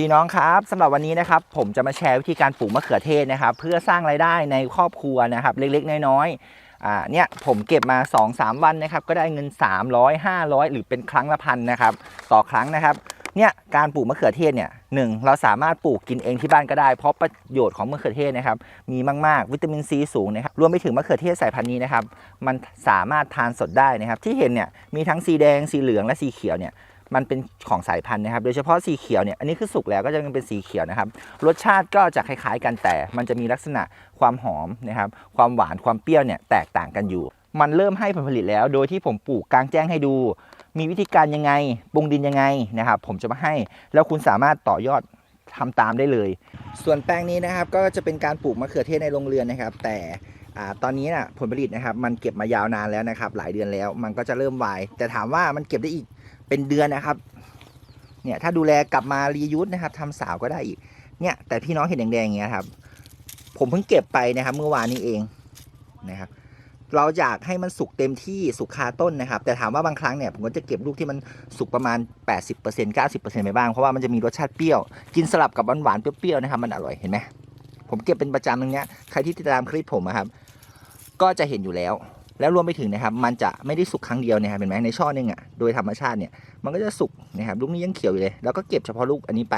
พี่น้องครับสำหรับวันนี้นะครับผมจะมาแชร์วิธีการปลูกมะเขือเทศนะครับ เพื่อสร้างรายได้ในครอบครัวนะครับ เล็กๆ น้อยๆอ่าเนี่ยผมเก็บมา 2-3 วันนะครับ ก็ได้เงิน 300 500 หรือเป็นครั้งละพันนะครับ ต่อครั้งนะครับเนี่ยการปลูกมะเขือเทศเนี่ยหนึ่งเราสามารถปลูกกินเองที่บ้านก็ได้ เพราะประโยชน์ของมะเขือเทศนะครับมีมากๆ วิตามินซีสูงนะครับรวมไปถึงมะเขือเทศสายพันธุ์นี้นะครับมันสามารถทานสดได้นะครับที่เห็นเนี่ยมีทั้งสีแดงสีเหลืองและสีเขียวเนี่ย มันเป็นของสายพันธุ์นะครับ โดยเฉพาะสีเขียวเนี่ย อันนี้คือสุกแล้วก็จะยังเป็นสีเขียวนะครับ รสชาติก็จะคล้ายๆกันแต่ มันจะมีลักษณะความหอมนะครับ ความหวาน ความเปรี้ยวเนี่ยแตกต่างกันอยู่ มันเริ่มให้ผลผลิตแล้ว โดยที่ผมปลูกกลางแจ้งให้ดู มีวิธีการยังไง ปรุงดินยังไงนะครับ ผมจะมาให้ แล้วคุณสามารถต่อยอดทำตามได้เลย ส่วนแปลงนี้นะครับ ก็จะเป็นการปลูกมะเขือเทศในโรงเรือนนะครับ แต่อตอนนี้นะผลผลิตนะครับมันเก็บมายาวนานแล้วนะครับ หลายเดือนแล้ว มันก็จะเริ่มวาย แต่ถามว่ามันเก็บได้อีก เป็นเดือนนะครับ เนี่ยถ้าดูแลกลับมารียูสนะครับทำสาวก็ได้อีก เนี่ย แต่พี่น้องเห็นแดงๆอย่างเงี้ยครับ ผมเพิ่งเก็บไปนะครับ เมื่อวานนี้เองนะครับ เราอยากให้มันสุกเต็มที่สุกคาต้นนะครับ แต่ถามว่าบางครั้งเนี่ยผมก็จะเก็บลูกที่มันสุกประมาณ 80% 90%ไปบ้างเพราะว่ามันจะมีรสชาติเปรี้ยว กินสลับกับหวานๆเปรี้ยวๆนะครับ มันอร่อยเห็นไหมผมเก็บเป็นประจำตรงเนี้ยใครที่ติดตามคลิปผมอะครับก็จะเห็นอยู่แล้ว แล้วรวมไปถึงนะครับ มันจะไม่ได้สุกครั้งเดียวนะครับเห็นไหมในช่อหนึงอะโดยธรรมชาติเนี่ยมันก็จะสุกนะครับลูกนี้ยังเขียวอยู่เลย แล้วก็เก็บเฉพาะลูกอันนี้ไป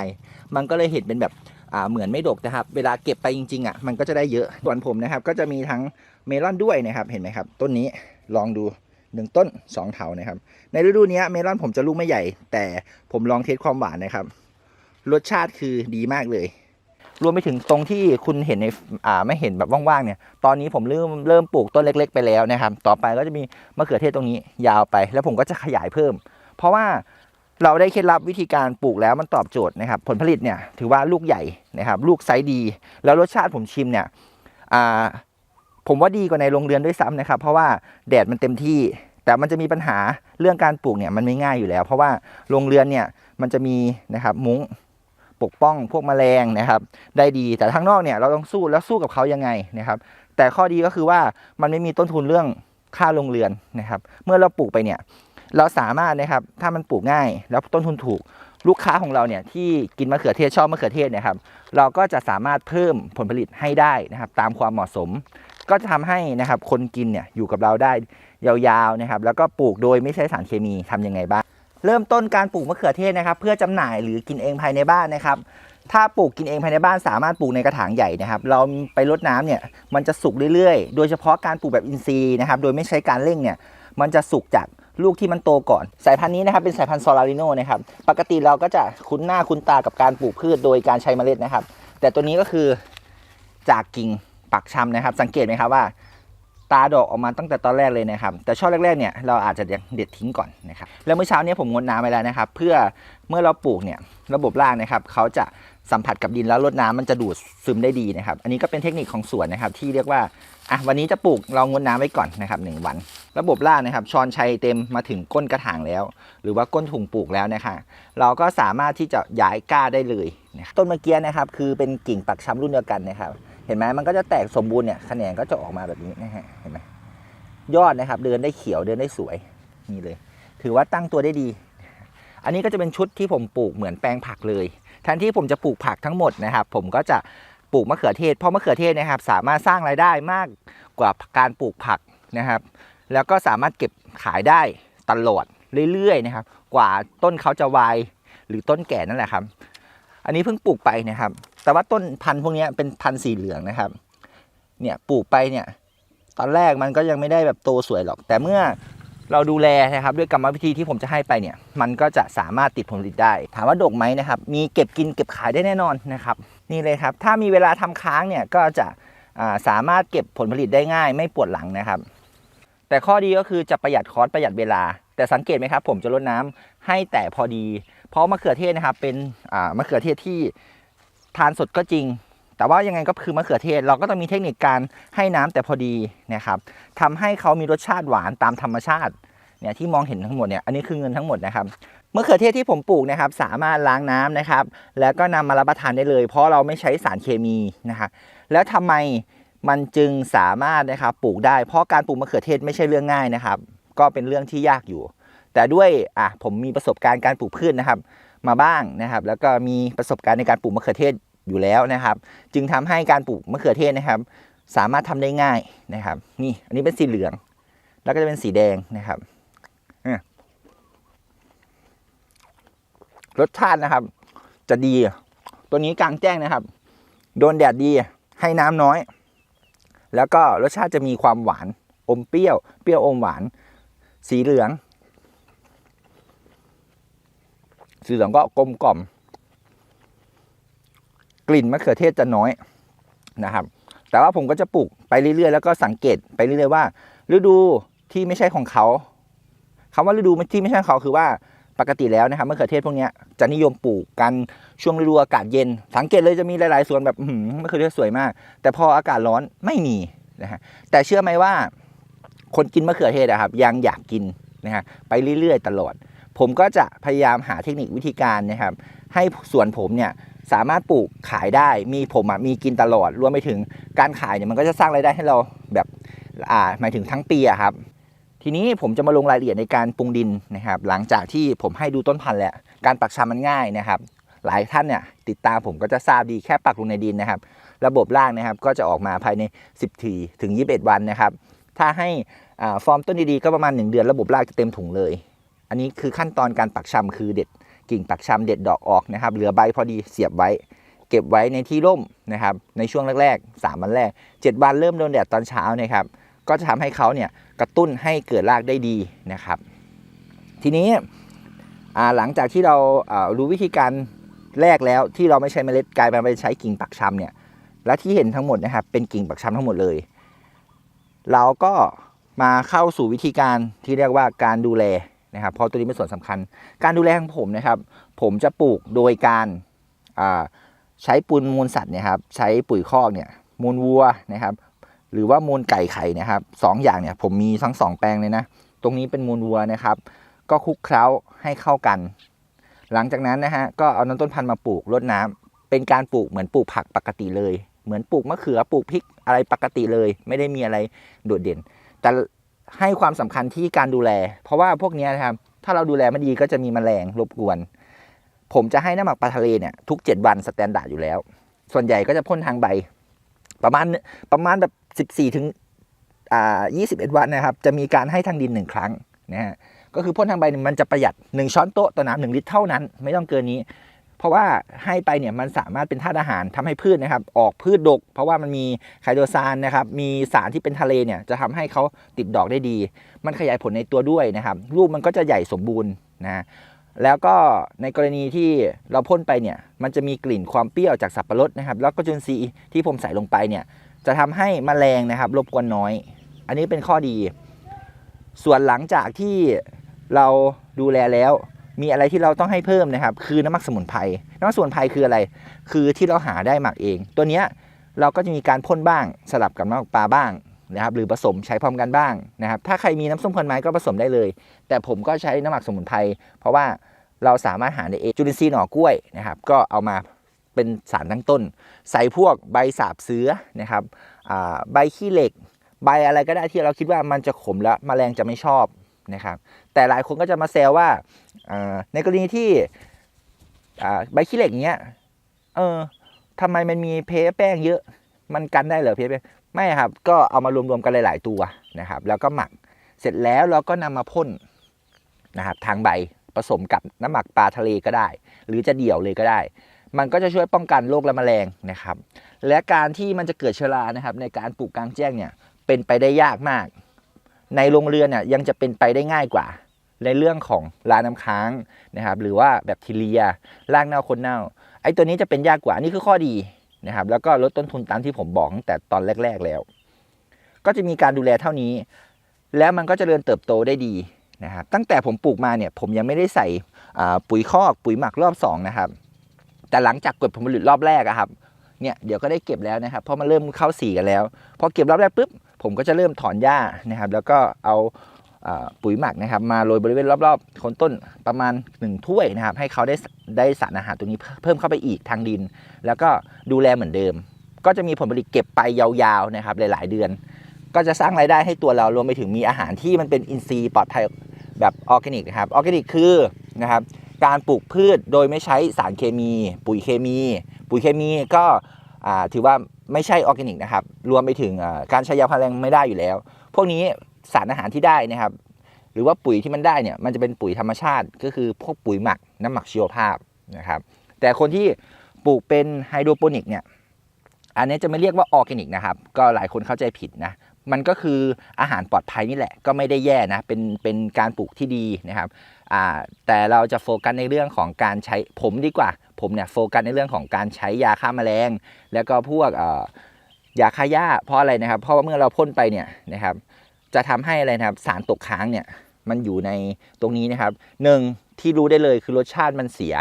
มันก็เลยเห็นเป็นแบบอ่าเหมือนไม่ดกนะครับ เวลาเก็บไปจริงๆอะมันก็จะได้เยอะส่วนผมนะครับ ก็จะมีทั้งเมลอนด้วยนะครับเห็นไหมครับ ต้นนี้ลองดูหนึ่งต้นสองเถานะครับ ในฤดูนี้เมลอนผมจะลูกไม่ใหญ่ แต่ผมลองเทสความหวานนะครับ รสชาติคือดีมากเลย รวมไปถึงตรงที่คุณเห็นในอ่าไม่เห็นแบบว่างๆเนี่ย ตอนนี้ผมเริ่มเริ่มปลูกต้นเล็ก ๆ ไปแล้วนะครับ ต่อไปก็จะมีมะเขือเทศตรงนี้ยาวไป แล้วผมก็จะขยายเพิ่ม เพราะว่าเราได้เคล็ดลับวิธีการปลูกแล้วมันตอบโจทย์นะครับ ผลผลิตเนี่ยถือว่าลูกใหญ่นะครับ ลูกไซส์ดี แล้วรสชาติผมชิมเนี่ยอ่าผมว่าดีกว่าในโรงเรือนด้วยซ้ำนะครับ เพราะว่าแดดมันเต็มที่ แต่มันจะมีปัญหาเรื่องการปลูกเนี่ยมันไม่ง่ายอยู่แล้ว เพราะว่าโรงเรือนเนี่ยมันจะมีนะครับมุ้ง ปกป้องพวกแมลงนะครับ ได้ดีแต่ข้างนอกเนี่ยเราต้องสู้แล้วสู้กับเขายังไงนะครับ แต่ข้อดีก็คือว่ามันไม่มีต้นทุนเรื่องค่าโรงเรือนนะครับ เมื่อเราปลูกไปเนี่ย เราสามารถนะครับถ้ามันปลูกง่าย แล้วต้นทุนถูกลูกค้าของเราเนี่ยที่กินมะเขือเทศชอบมะเขือเทศเนะครับ เราก็จะสามารถเพิ่มผลผลิตให้ได้นะครับ ตามความเหมาะสม ก็จะทำให้นะครับคนกินเนี่ยอยู่กับเราได้ยาวๆนะครับ แล้วก็ปลูกโดยไม่ใช้สารเคมีทำยังไงบ้าง เริ่มต้นการปลูกมะเขือเทศนะครับ เพื่อจำหน่ายหรือกินเองภายในบ้านนะครับ ถ้าปลูกกินเองภายในบ้านสามารถปลูกในกระถางใหญ่นะครับ เราไปรดน้ำเนี่ยมันจะสุกเรื่อยๆ โดยเฉพาะการปลูกแบบอินทรีย์นะครับ โดยไม่ใช้การเร่งเนี่ยมันจะสุกจากลูกที่มันโตก่อน สายพันธุ์นี้นะครับเป็นสายพันธุ์ซอลาริโนนะครับ ปกติเราก็จะคุ้นหน้าคุ้นตากับการปลูกพืชโดยการใช้เมล็ดนะครับ แต่ตัวนี้ก็คือจากกิ่งปักชำนะครับ สังเกตไหมครับว่า ตาดอกออกมาตั้งแต่ตอนแรกเลยนะครับ แต่ช่อแรกๆเนี่ยเราอาจจะเด็ดทิ้งก่อนนะครับ แล้วเมื่อเช้านี้ผมงดน้ำไปแล้วนะครับ เพื่อเมื่อเราปลูกเนี่ยระบบรากนะครับเขาจะสัมผัสกับดินแล้วรดน้ำมันจะดูดซึมได้ดีนะครับ อันนี้ก็เป็นเทคนิคของสวนนะครับ ที่เรียกว่าอะวันนี้จะปลูกเรางดน้ำไว้ก่อนนะครับหนึ่งวัน ระบบรากนะครับช้อนชัยเต็มมาถึงก้นกระถางแล้ว หรือว่าก้นถุงปลูกแล้วนะคะเราก็สามารถที่จะย้ายก้าได้เลยนะต้นเมื่อกี้นะครับ คือเป็นกิ่งปักช้ำรุ่นเดียวกันนะครับ เห็นไหมมันก็จะแตกสมบูรณ์เนี่ยแขนงก็จะออกมาแบบนี้นะฮะเห็นไหมยอดนะครับ เดินได้เขียวเดินได้สวยนี่เลย ถือว่าตั้งตัวได้ดี อันนี้ก็จะเป็นชุดที่ผมปลูกเหมือนแปลงผักเลยแทนที่ผมจะปลูกผักทั้งหมดนะครับ ผมก็จะปลูกมะเขือเทศเพราะมะเขือเทศนะครับ สามารถสร้างรายได้มากกว่าการปลูกผักนะครับ แล้วก็สามารถเก็บขายได้ตลอดเรื่อยๆนะครับ กว่าต้นเขาจะวายหรือต้นแก่นั่นแหละครับ อันนี้เพิ่งปลูกไปนะครับ แต่ว่าต้นพันธุ์พวกนี้เป็นพันธุ์สีเหลืองนะครับ เนี่ยปลูกไปเนี่ย ตอนแรกมันก็ยังไม่ได้แบบโตสวยหรอก แต่เมื่อเราดูแลนะครับ ด้วยกรรมวิธีที่ผมจะให้ไปเนี่ย มันก็จะสามารถติดผลผลิตได้ ถามว่าดกไหมนะครับ มีเก็บกินเก็บขายได้แน่นอนนะครับ นี่เลยครับ ถ้ามีเวลาทำค้างเนี่ยก็จะาสามารถเก็บผลผลิตได้ง่าย ไม่ปวดหลังนะครับ แต่ข้อดีก็คือจะประหยัดคอสประหยัดเวลา แต่สังเกตไหมครับ ผมจะลดน้ำให้แต่พอดี เพราะมะเขือเทศนะครับ เป็นมะเขือเทศที่ ทานสดก็จริง แต่ว่ายังไงก็คือมะเขือเทศ เราก็ต้องมีเทคนิคการให้น้ำแต่พอดีนะครับทำให้เขามีรสชาติหวานตามธรรมชาติเนี่ยที่มองเห็นทั้งหมดเนี่ยอันนี้คือเงินทั้งหมดนะครับมะเขือเทศที่ผมปลูกนะครับ สามารถล้างน้ำนะครับ แล้วก็นำมารับประทานได้เลย เพราะเราไม่ใช้สารเคมีนะครับแล้วทำไมมันจึงสามารถนะครับปลูกได้ เพราะการปลูกมะเขือเทศไม่ใช่เรื่องง่ายนะครับ ก็เป็นเรื่องที่ยากอยู่ แต่ด้วยอะผมมีประสบการณ์การปลูกพืชนะครับ มาบ้างนะครับ แล้วก็มีประสบการณ์ในการปลูกมะเขือเทศอยู่แล้วนะครับ จึงทำให้การปลูกมะเขือเทศนะครับ สามารถทำได้ง่ายนะครับ นี่อันนี้เป็นสีเหลือง แล้วก็จะเป็นสีแดงนะครับอ่รสชาตินะครับ จะดี ตัวนี้กลางแจ้งนะครับ โดนแดดดีให้น้ำน้อย แล้วก็รสชาติจะมีความหวานอมเปรี้ยว เปรี้ยวอมหวาน สีเหลือง สีเหลืองก็กลมกล่อม กลิ่นมะเขือเทศจะน้อยนะครับ แต่ว่าผมก็จะปลูกไปเรื่อยๆ แล้วก็สังเกตไปเรื่อยๆว่า ฤดูที่ไม่ใช่ของเขาคำว่าฤดูที่ไม่ใช่ของเขาคือว่าปกติแล้วนะครับมะเขือเทศพวกนี้จะนิยมปลูกกันช่วงฤดูอากาศเย็น สังเกตเลยจะมีหลายๆสวนแบบมะเขือเทศสวยมาก แต่พออากาศร้อนไม่มีนะฮะแต่เชื่อไหมว่า คนกินมะเขือเทศอะครับยังอยากกินนะฮะไปเรื่อยๆ ตลอด ผมก็จะพยายามหาเทคนิควิธีการนะครับ ให้สวนผมเนี่ยสามารถปลูกขายได้มีผมอะมีกินตลอดรวมไปถึงการขายเนี่ยมันก็จะสร้างรายได้ให้เราแบบอ่าหมายถึงทั้งปีอะครับ ทีนี้ผมจะมาลงรายละเอียดในการปรุงดินนะครับ หลังจากที่ผมให้ดูต้นพันธุ์แล้วการปักชำมันง่ายนะครับ หลายท่านเนี่ยติดตามผมก็จะทราบดีแค่ปักลงในดินนะครับ ระบบล่างนะครับก็จะออกมาภายใน 10ทีถึง 21 วันนะครับ ถ้าให้อ่าฟอร์มต้นดีๆก็ประมาณ 1 เดือนระบบรากจะเต็มถุงเลย อันนี้คือขั้นตอนการปักชำคือเด็ดกิ่งปักชำเด็ดดอกออกนะครับ เหลือใบพอดีเสียบไว้ เก็บไว้ในที่ร่มนะครับ ในช่วงแรกๆ 3 วันแรก 7 วันเริ่มโดนแดดตอนเช้านะครับ ก็จะทำให้เขาเนี่ยกระตุ้นให้เกิดรากได้ดีนะครับ ทีนี้หลังจากที่เราอ่ารู้วิธีการแรกแล้วที่เราไม่ใช้เมล็ดกลายมาไปใช้กิ่งปักชำเนี่ยและที่เห็นทั้งหมดนะครับเป็นกิ่งปักชำทั้งหมดเลย เราก็มาเข้าสู่วิธีการที่เรียกว่าการดูแล นะครับเพราะตัวนี้เป็นส่วนสำคัญ การดูแลของผมนะครับ ผมจะปลูกโดยการใช้ปูนมูลสัตว์เนี่ยครับ ใช้ปุ๋ยคอกเนี่ยมูลวัวนะครับ หรือว่ามูลไก่ไข่นะครับสองอย่างเนี่ยผมมีทั้งสองแปลงเลยนะ ตรงนี้เป็นมูลวัวนะครับ ก็คลุกเคล้าให้เข้ากัน หลังจากนั้นนะฮะก็เอาน้ำต้นพันธุ์มาปลูกรดน้ำเป็นการปลูกเหมือนปลูกผักปกติเลย เหมือนปลูกมะเขือปลูกพริกอะไรปกติเลย ไม่ได้มีอะไรโดดเด่น แต่ ให้ความสำคัญที่การดูแล เพราะว่าพวกนี้นะครับ ถ้าเราดูแลไม่ดีก็จะมีแมลงรบกวน ผมจะให้น้ำหมักปลาทะเลเนี่ยทุก 7 วันสแตนดาร์ดอยู่แล้ว ส่วนใหญ่ก็จะพ่นทางใบ ประมาณประมาณแบบ 14 ถึงอ่า21 วันนะครับ จะมีการให้ทางดินหนึ่งครั้งนะฮะก็คือพ่นทางใบมันจะประหยัด 1 ช้อนโต๊ะต่อน้ำหนึ่งลิตรเท่านั้น ไม่ต้องเกินนี้ เพราะว่าให้ไปเนี่ยมันสามารถเป็นธาตุอาหารทำให้พืชนะครับ ออกพืชดก เพราะว่ามันมีไคโตซานนะครับ มีสารที่เป็นทะเลเนี่ยจะทำให้เขาติดดอกได้ดี มันขยายผลในตัวด้วยนะครับลูกมันก็จะใหญ่สมบูรณ์นะแล้วก็ในกรณีที่เราพ่นไปเนี่ย มันจะมีกลิ่นความเปรี้ยวจากสับปะรดนะครับ แล้วก็จุลินทรีย์ที่ผมใส่ลงไปเนี่ย จะทำให้แมลงนะครับรบกวนน้อย อันนี้เป็นข้อดี ส่วนหลังจากที่เราดูแลแล้ว มีอะไรที่เราต้องให้เพิ่มนะครับ คือน้ำมักสมุนไพรน้ำมักสมุนไพรคืออะไร คือที่เราหาได้หมักเอง ตัวเนี้ยเราก็จะมีการพ่นบ้างสลับกับน้ำมักปลาบ้างนะครับหรือผสมใช้พร้อมกันบ้างนะครับ ถ้าใครมีน้ำส้มควันไม้ก็ผสมได้เลย แต่ผมก็ใช้น้ำหมักสมุนไพรเพราะว่าเราสามารถหาได้เองจุลินทรีย์หน่อกล้วยนะครับ ก็เอามาเป็นสารตั้งต้น ใส่พวกใบสาบเสือนะครับใบขี้เหล็ก ใบอะไรก็ได้ที่เราคิดว่ามันจะขมแล้วมแมลงจะไม่ชอบ นะครับ แต่หลายคนก็จะมาแซวว่าในกรณีที่ใบขี้เหล็กเนี้ย เออทำไมมันมีเพแป้งเยอะ มันกันได้เหรอเพแป้งไม่ครับ ก็เอามารวมๆกันหลาย ๆ ตัวนะครับ แล้วก็หมักเสร็จแล้วเราก็นำมาพ่นนะครับ ทางใบผสมกับน้ำหมักปลาทะเลก็ได้ หรือจะเดี่ยวเลยก็ได้ มันก็จะช่วยป้องกันโรคและแมลงนะครับ และการที่มันจะเกิดเชื้อรานะครับ ในการปลูกกลางแจ้งเนี่ยเป็นไปได้ยากมาก ในโรงเรือนเนี่ยยังจะเป็นไปได้ง่ายกว่า ในเรื่องของลาน้ำค้างนะครับ หรือว่าแบคทีเรียรากเน่าคนเน่า ไอ้ตัวนี้จะเป็นยากกว่านี่คือข้อดีนะครับ แล้วก็ลดต้นทุนตามที่ผมบอกตั้งแต่ตอนแรก ๆแล้ว ก็จะมีการดูแลเท่านี้ แล้วมันก็จเจริญเติบโตได้ดีนะครับ ตั้งแต่ผมปลูกมาเนี่ยผมยังไม่ได้ใส่ปุ๋ยคอกปุ๋ยหมักรอบสองนะครับ แต่หลังจากเก็บผลผลิตรอบแรกอะครับเนี่ยเดี๋ยวก็ได้เก็บแล้วนะครับเพราะมันเริ่มเข้าสีกันแล้วพอเก็บรอบแรกปุ๊บ ผมก็จะเริ่มถอนหญ้านะครับ แล้วก็เอาปุ๋ยหมักนะครับมาโรยบริเวณรอบๆโคนต้นประมาณ 1 ถ้วยนะครับ ให้เขาได้ได้สารอาหารตรงนี้เพิ่มเข้าไปอีกทางดิน แล้วก็ดูแลเหมือนเดิม ก็จะมีผลผลิตเก็บไปยาวๆนะครับหลาย ๆ เดือน ก็จะสร้างรายได้ให้ตัวเรารวมไปถึงมีอาหารที่มันเป็นอินทรีย์ปลอดภัยแบบออร์แกนิกนะครับออร์แกนิกคือนะครับการปลูกพืชโดยไม่ใช้สารเคมี ปุ๋ยเคมี ปุ๋ยเคมีก็ถือว่า ไม่ใช่ออร์แกนิกนะครับ รวมไปถึงการใช้ยาพาราแรงไม่ได้อยู่แล้ว พวกนี้สารอาหารที่ได้นะครับ หรือว่าปุ๋ยที่มันได้เนี่ย มันจะเป็นปุ๋ยธรรมชาติ ก็คือพวกปุ๋ยหมักน้ำหมักชีวภาพนะครับ แต่คนที่ปลูกเป็นไฮโดรโปนิกเนี่ย อันนี้จะไม่เรียกว่าออร์แกนิกนะครับ ก็หลายคนเข้าใจผิดนะ มันก็คืออาหารปลอดภัยนี่แหละก็ไม่ได้แย่นะเป็นเป็นการปลูกที่ดีนะครับแต่เราจะโฟกัสในเรื่องของการใช้ผมดีกว่า ผมเนี่ยโฟกัสในเรื่องของการใช้ยาฆ่าแมลง แล้วก็พวกยาฆ่าหญ้าเพราะอะไรนะครับ เพราะว่าเมื่อเราพ่นไปเนี่ยนะครับ จะทำให้อะไรนะครับสารตกค้างเนี่ยมันอยู่ในตรงนี้นะครับหนึ่งที่รู้ได้เลยคือรสชาติมันเสีย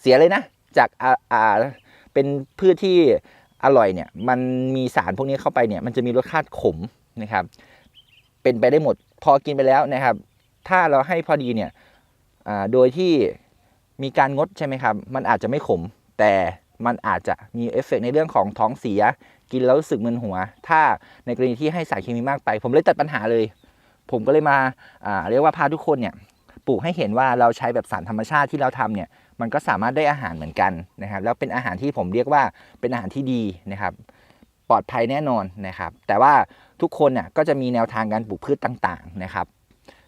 เสียเลยนะ จากอ่าอ่าเป็นพืชที่อร่อยเนี่ยมันมีสารพวกนี้เข้าไปเนี่ยมันจะมีรสชาติขม นะครับ เป็นไปได้หมด พอกินไปแล้วนะครับ ถ้าเราให้พอดีเนี่ยโดยที่มีการงดใช่ไหมครับ มันอาจจะไม่ขม แต่มันอาจจะมีเอฟเฟกต์ในเรื่องของท้องเสีย กินแล้วรู้สึกมึนหัว ถ้าในกรณีที่ให้สารเคมีมากไป ผมเลยตัดปัญหาเลย ผมก็เลยมาาเรียกว่าพาทุกคนเนี่ยปลูกให้เห็นว่าเราใช้แบบสารธรรมชาติที่เราทำเนี่ย มันก็สามารถได้อาหารเหมือนกันนะครับ แล้วเป็นอาหารที่ผมเรียกว่าเป็นอาหารที่ดีนะครับ ปลอดภัยแน่นอนนะครับ แต่ว่า ทุกคนน่ะก็จะมีแนวทางการปลูกพืชต่างๆนะครับ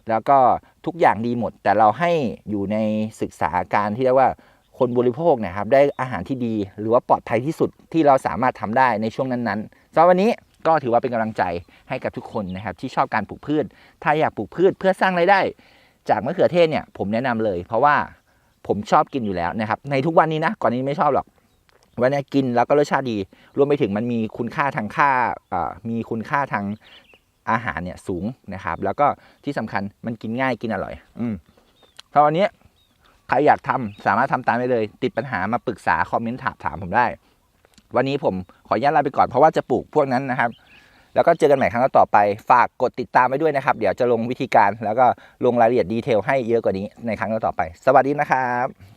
แล้วก็ทุกอย่างดีหมด แต่เราให้อยู่ในศึกษาการที่เรียกว่าคนบริโภคเนะครับได้อาหารที่ดีหรือว่าปลอดภัยที่สุดที่เราสามารถทำได้ในช่วงนั้นๆสำหรับวันนี้ก็ถือว่าเป็นกำลังใจให้กับทุกคนนะครับที่ชอบการปลูกพืช ถ้าอยากปลูกพืชเพื่อสร้างรายได้ จากมะเขือเทศเนี่ยผมแนะนำเลย เพราะว่าผมชอบกินอยู่แล้วนะครับในทุกวันนี้นะก่อนนี้ไม่ชอบหรอก วันนี้กินแล้วก็รสชาติดี รวมไปถึงมันมีคุณค่าทางค่าามีคุณค่าทางอาหารเนี่ยสูงนะครับ แล้วก็ที่สำคัญมันกินง่ายกินอร่อย อืมเพราะวันนี้ใครอยากทำสามารถทำตามได้เลย ติดปัญหามาปรึกษาคอมเมนต์ถามถามผมได้ วันนี้ผมขออนุญาตลาไปก่อนเพราะว่าจะปลูกพวกนั้นนะครับ แล้วก็เจอกันใหม่ครั้งต่อไป ฝากกดติดตามไว้ด้วยนะครับ เดี๋ยวจะลงวิธีการแล้วก็ลงรายละเอียดดีเทลให้เยอะกว่านี้ในครั้งต่อไป สวัสดีนะครับ